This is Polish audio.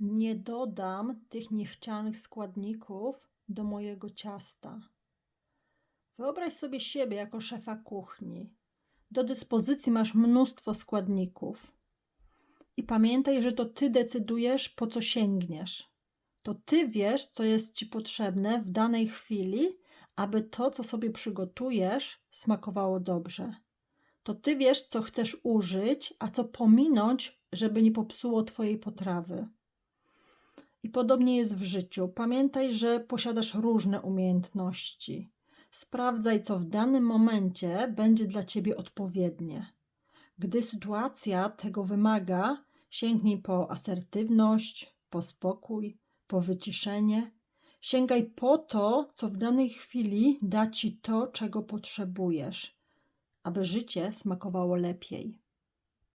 Nie dodam tych niechcianych składników do mojego ciasta. Wyobraź sobie siebie jako szefa kuchni. Do dyspozycji masz mnóstwo składników. I pamiętaj, że to ty decydujesz, po co sięgniesz. To ty wiesz, co jest ci potrzebne w danej chwili, aby to, co sobie przygotujesz, smakowało dobrze. To ty wiesz, co chcesz użyć, a co pominąć, żeby nie popsuło twojej potrawy. Podobnie jest w życiu. Pamiętaj, że posiadasz różne umiejętności. Sprawdzaj, co w danym momencie będzie dla ciebie odpowiednie. Gdy sytuacja tego wymaga, sięgnij po asertywność, po spokój, po wyciszenie. Sięgaj po to, co w danej chwili da ci to, czego potrzebujesz, aby życie smakowało lepiej.